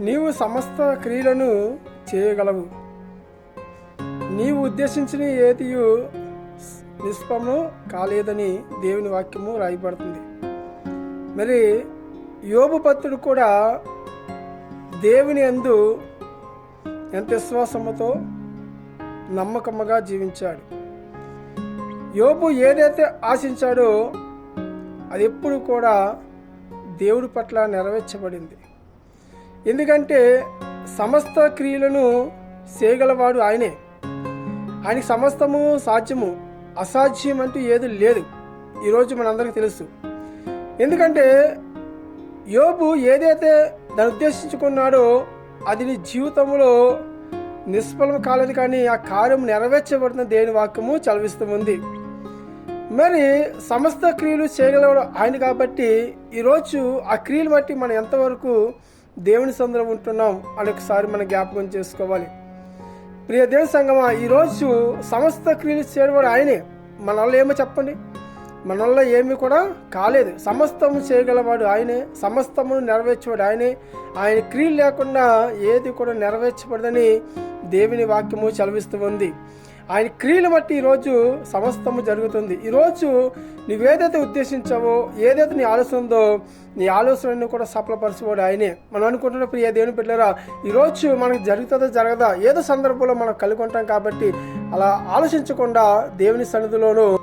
నీవు సమస్త క్రియలను చేయగలవు. నీవు ఉద్దేశించిన ఏదియు నిష్పము కాలేదని దేవుని వాక్యము రాయబడుతుంది. మరి యోబు భక్తుడు కూడా దేవుని అందు ఎంత విశ్వాసముతో నమ్మకముగా జీవించాడు. యోబు ఏదైతే ఆశించాడో అది ఎప్పుడు కూడా దేవుడి పట్ల నెరవేర్చబడింది. ఎందుకంటే సమస్త క్రియలను చేయగలవాడు ఆయనే. ఆయనకి సమస్తము సాధ్యము అసాధ్యం అంటూ ఏది లేదు. ఈరోజు మనందరికీ తెలుసు. ఎందుకంటే యోబు ఏదైతే దాన్ని ఉద్దేశించుకున్నాడో అది నీ జీవితంలో నిష్ఫలం కాలేదు కానీ ఆ కార్యం నెరవేర్చబడుతున్న దేని వాక్యము చలవిస్తూ ఉంది. మరి సమస్త క్రియలు చేయగలవాడు ఆయన కాబట్టి ఈరోజు ఆ క్రియలు బట్టి మనం ఎంతవరకు దేవుని సందరం ఉంటున్నాం. అని ఒకసారి మనం జ్ఞాపకం చేసుకోవాలి. ప్రియ దేవుని సంగమా ఈరోజు సమస్త క్రియలు చేయడం ఆయనే. మన ఏమో చెప్పండి. మనల్లో ఏమీ కూడా కాలేదు. సమస్తము చేయగలవాడు ఆయనే. సమస్తమును నెరవేర్చేవాడు ఆయనే. ఆయన క్రియలు లేకుండా ఏది కూడా నెరవేర్చబడదని దేవుని వాక్యము చలవిస్తూ ఉంది. ఆయన క్రియలు బట్టి ఈరోజు సమస్తము జరుగుతుంది. ఈరోజు నువ్వేదైతే ఉద్దేశించావో ఏదైతే నీ ఆలోచన ఉందో నీ ఆలోచనను కూడా సఫలపరచుకోడు ఆయనే. మనం అనుకుంటున్న ప్రియ దేవుని బిడ్డరా ఈరోజు మనకు జరుగుతుందో జరగదా? ఏదో సందర్భంలో మనం కలిగి ఉంటాం కాబట్టి అలా ఆలోచించకుండా దేవుని సన్నిధిలోనూ